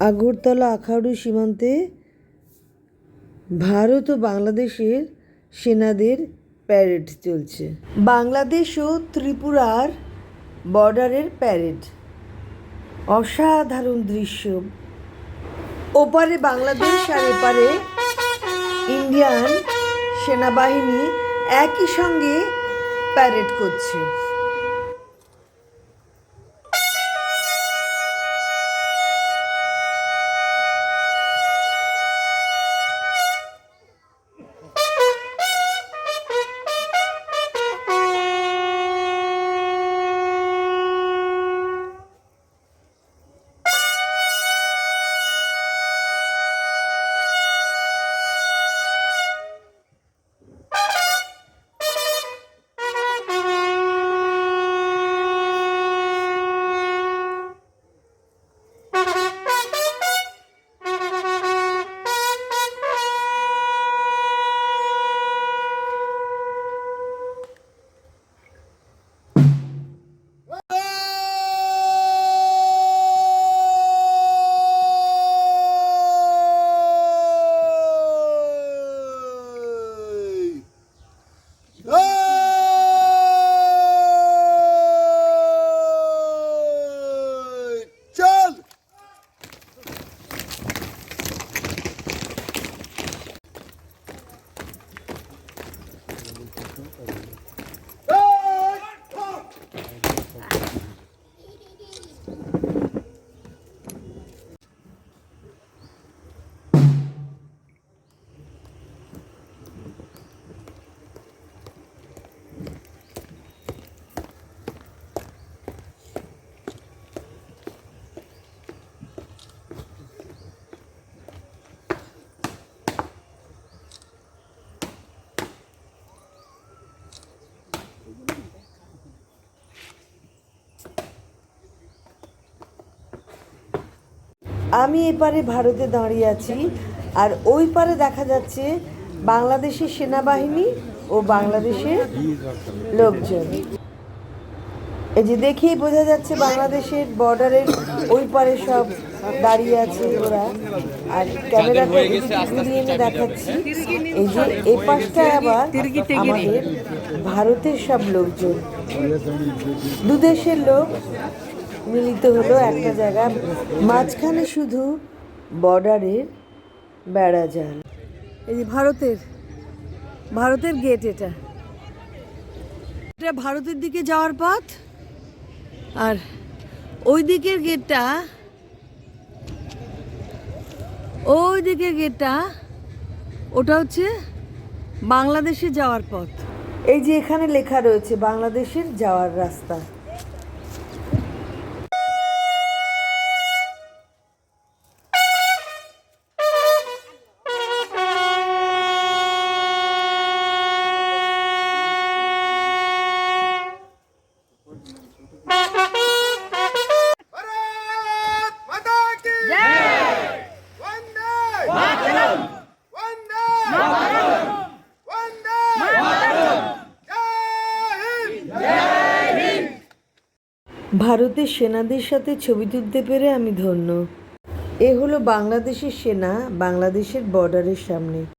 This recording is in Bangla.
আগরতলা আখাউড়ি সীমান্তে ভারত ও বাংলাদেশের সেনাদের প্যারেড চলছে। বাংলাদেশ ও ত্রিপুরার বর্ডারের প্যারেড। অসাধারণ দৃশ্য। ওপারে বাংলাদেশ আর এপারে ইন্ডিয়ান সেনাবাহিনী একই সঙ্গে প্যারেড করছে। আমি এপারে ভারতে দাঁড়িয়ে আছি আর ওই পারে দেখা যাচ্ছে বাংলাদেশের সেনাবাহিনী ও বাংলাদেশের লোকজন। এই যে দেখেই বোঝা যাচ্ছে বাংলাদেশের বর্ডারের ওই পারে সব দাঁড়িয়ে আছে ওরা। আর ক্যামেরাটা এদিকে ঘুরিয়ে এনে দেখাচ্ছি। এই যে এই পাশটায় আবার আমাদের ভারতের সব লোকজন। দু দেশের লোক মিলিত হলো একটা জায়গা মাঝখানে শুধু বর্ডারের বেড়া জাল এই যে ভারতের ভারতের গেট এটা। এটা ভারতের দিকে যাওয়ার পথ, আর ওই দিকের গেটটা ওই দিকের গেটটা ওটা হচ্ছে বাংলাদেশে যাওয়ার পথ। এই যে এখানে লেখা রয়েছে, বাংলাদেশের যাওয়ার রাস্তা। ভারতের সেনাদের সাথে ছবি তুলতে পেরে আমি ধন্য। এ হলো বাংলাদেশের সেনা, বাংলাদেশের বর্ডারের সামনে।